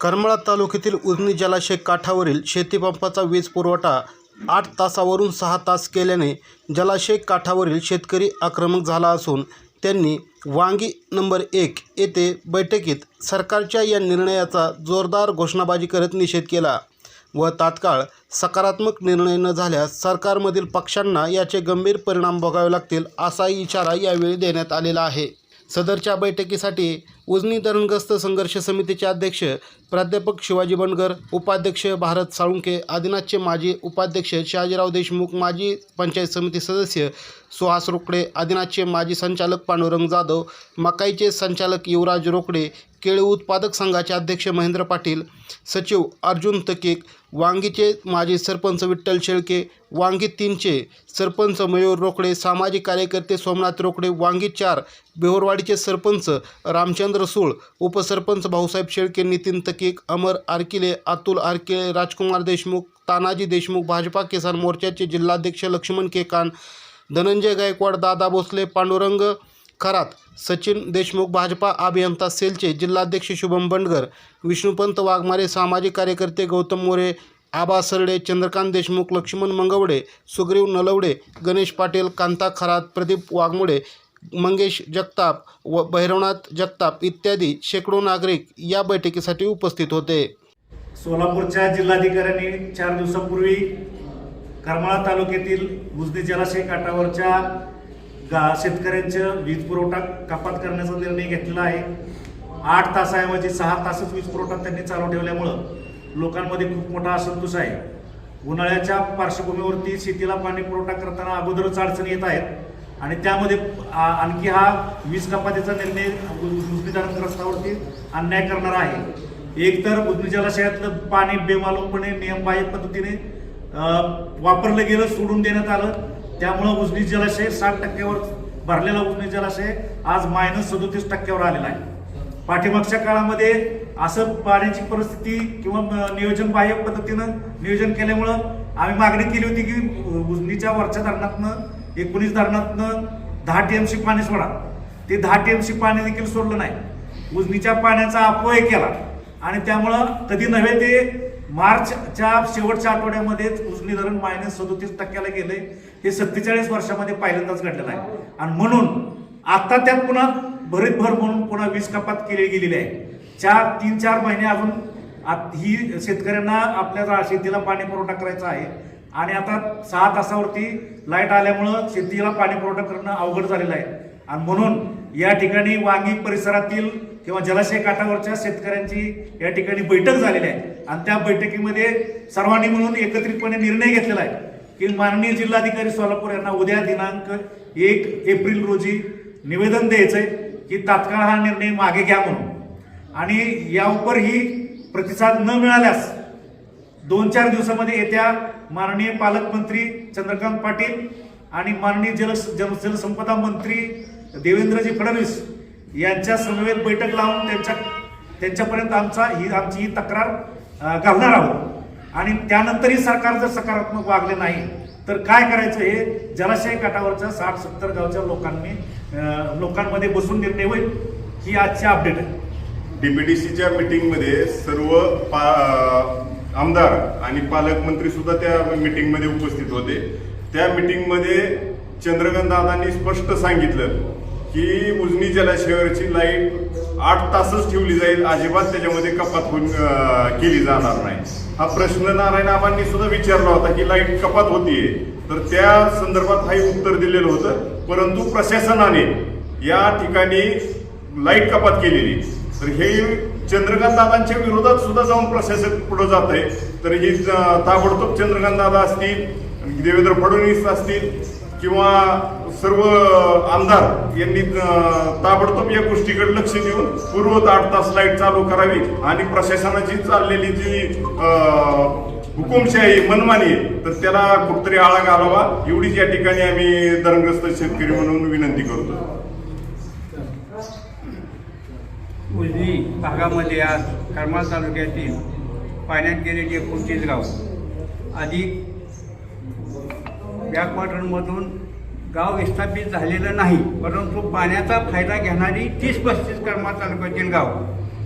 करमाळा तालुक्यातील उजनी जलाशय काठावरील शेतीपंपाचा वीज पुरवठा आठ तासावरून सहा तास केल्याने जलाशय काठावरील शेतकरी आक्रमक झाला असून त्यांनी वांगी नंबर एक येथे बैठकीत सरकारच्या या निर्णयाचा जोरदार घोषणाबाजी करत निषेध केला व तात्काळ सकारात्मक निर्णय न झाल्यास सरकारमधील पक्षांना याचे गंभीर परिणाम भोगावे लागतील असा इशारा यावेळी देण्यात आलेला आहे. सदरच्या बैठकीसाठी उजनी धरणग्रस्त संघर्ष समितीचे अध्यक्ष प्राध्यापक शिवाजी बनगर उपाध्यक्ष भारत साळुंके आदिनाथचे माजी उपाध्यक्ष शहाजीराव देशमुख माजी पंचायत समिती सदस्य सुहास रोकडे आदिनाथचे माजी संचालक पांडुरंग जाधव मकाईचे संचालक युवराज रोकडे केळी उत्पादक संघाचे अध्यक्ष महेंद्र पाटील सचिव अर्जुन तकेक वांगीचे माजी सरपंच विठ्ठल शेळके वांगी तीनचे सरपंच मयूर रोकडे सामाजिक कार्यकर्ते सोमनाथ रोकडे वांगी चार बेहोरवाडीचे सरपंच रामचंद्र सूळ उपसरपंच भाऊसाहेब शेळके नितीन तकीक अमर आरकिले अतुल आरकिले राजकुमार देशमुख तानाजी देशमुख भाजपा किसान मोर्चाचे जिल्हाध्यक्ष लक्ष्मण केकान धनंजय गायकवाड दादा भोसले पांडुरंग खरात सचिन देशमुख भाजपा अभियंता सेलचे जिल्हाध्यक्ष शुभम बंडगर विष्णुपंत वाघमारे सामाजिक कार्यकर्ते गौतम मोरे आबा सरडे चंद्रकांत देशमुख लक्ष्मण मंगवडे सुग्रीव नलवडे गणेश पाटील कांता खरात प्रदीप वाघमोडे मंगेश जगताप व भैरवनाथ जगताप इत्यादी शेकडो नागरिक या बैठकीसाठी उपस्थित होते. सोलापूरच्या जिल्हाधिकाऱ्यांनी चार दिवसापूर्वी करमाळा तालुक्यातील उजनी जलाशय काठावरच्या गा शेतकऱ्यांचं वीज पुरवठा कपात करण्याचा निर्णय घेतलेला आहे. आठ तासाऐवजी सहा तासच वीज पुरवठा त्यांनी चालू ठेवल्यामुळं लोकांमध्ये खूप मोठा असंतोष आहे. उन्हाळ्याच्या पार्श्वभूमीवरती शेतीला पाणी पुरवठा करताना अगोदरच अडचणी येत आहेत. आणि त्यामध्ये आ- आणखी हा वीज कपातीचा निर्णय उजनी धरणग्रस्तावरती अन्याय करणारा आहे. एक तर उजनी जलाशयातलं पाणी बेमालूमपणे नियमबाह्य पद्धतीने वापरलं गेलं सोडून देण्यात आलं. त्यामुळं उजनी जलाशय साठ टक्क्यावर भरलेला उजनी जलाशय आज मायनस सदोतीस टक्क्यावर आलेला आहे. पाठीमागच्या काळामध्ये असं पाण्याची परिस्थिती किंवा नियोजनबाह्य नियोजन बाह्य पद्धतीनं नियोजन केल्यामुळं आम्ही मागणी केली होती की उजनीच्या वरच्या धरणातनं एकोणीस धरणातनं दहा टी एम सी पाणी सोडा. ते दहा टी एम सी पाणी देखील सोडलं नाही. उजनीच्या पाण्याचा अपव्यय केला. आणि त्यामुळं कधी नव्हे ते मार्चच्या शेवटच्या आठवड्यामध्येच उजनी धरण मायनस सदोतीस टक्क्याला गेले हे सत्तेचाळीस वर्षामध्ये पहिल्यांदाच घडलेलं आहे. आणि म्हणून आता त्यात पुन्हा भरीत भर म्हणून पुन्हा वीज कपात केली गेलेली आहे. चार तीन चार महिने अजून आत- ही शेतकऱ्यांना आपल्या शेतीला पाणी पुरवठा करायचा आहे. आणि आता सहा तासावरती लाइट आल्यामुळं शेतीला पाणी पुरवठा करणं अवघड झालेलं आहे. आणि म्हणून या ठिकाणी वांगी परिसरातील किंवा जलाशय काठावरच्या शेतकऱ्यांची या ठिकाणी बैठक झालेली आहे. आणि त्या बैठकीमध्ये सर्वांनी म्हणून एकत्रितपणे निर्णय घेतलेला आहे की माननीय जिल्हाधिकारी सोलापूर यांना उद्या दिनांक एक एप्रिल रोजी निवेदन द्यायचंय की तात्काळ हा निर्णय मागे घ्या म्हणून. आणि यावर ही प्रतिसाद न मिळाल्यास दोन चार दिवसामध्ये येत्या माननीय पालकमंत्री चंद्रकांत पाटील आणि माननीय जल जल जलसंपदा मंत्री देवेंद्रजी फडणवीस यांच्या समवेत बैठक लावून त्यांच्या त्यांच्यापर्यंत आमचा ही आमची ही तक्रार घालणार आहोत. आणि त्यानंतरही सरकार जर सकारात्मक वागले नाही तर काय करायचं हे जलाशय काठावरच्या साठ सत्तर गावच्या लोकांनी लोकांमध्ये बसून निर्णय होईल ही आजची अपडेट आहे. डीपीडीसीच्या मीटिंगमध्ये सर्व पा आमदार आणि पालकमंत्री सुद्धा त्या मीटिंगमध्ये उपस्थित होते. त्या मीटिंगमध्ये चंद्रकांत दादांनी स्पष्ट सांगितलं की उजनी जलाशयावरची लाइट आठ तासच ठेवली जाईल अजिबात त्याच्यामध्ये कपात होऊन केली जाणार नाही. हा प्रश्न नारायणआबांनी सुद्धा विचारला होता की लाइट कपात होतीये. तर त्या संदर्भात हाही उत्तर दिलेलं होतं. परंतु प्रशासनाने या ठिकाणी लाइट कपात केलेली. तर हे चंद्रकांत दादांच्या विरोधात सुद्धा जाऊन प्रशासन पुढे जात आहे तर ही ताबडतोब चंद्रकांत दादा असतील देवेंद्र फडणवीस असतील किंवा सर्व आमदार यांनी ताबडतोब या गोष्टीकडे लक्ष देऊन पूर्वत आठ तास लाइट चालू करावी आणि प्रशासनाची चाललेली जी हुकुमशाही मनमानी तर त्याला कुठतरी आळा घालावा. एवढीच या ठिकाणी आम्ही धरणग्रस्त शेतकरी म्हणून विनंती करतो उजनी भागामध्ये आज करमाळ तालुक्यातील पाण्यात गेलेली एकोणतीस गाव. अधिक बॅकवॉटरमधून गाव विस्थापित झालेलं नाही परंतु पाण्याचा फायदा घेणारी तीस पस्तीस करमाळ तालुक्यातील गाव.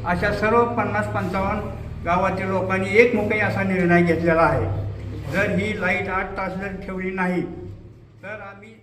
अशा सर्व पन्नास पंचावन्न गावातील लोकांनी एकमुखी असा निर्णय घेतलेला आहे. जर ही लाइट आठ तास जर ठेवली नाही तर आम्ही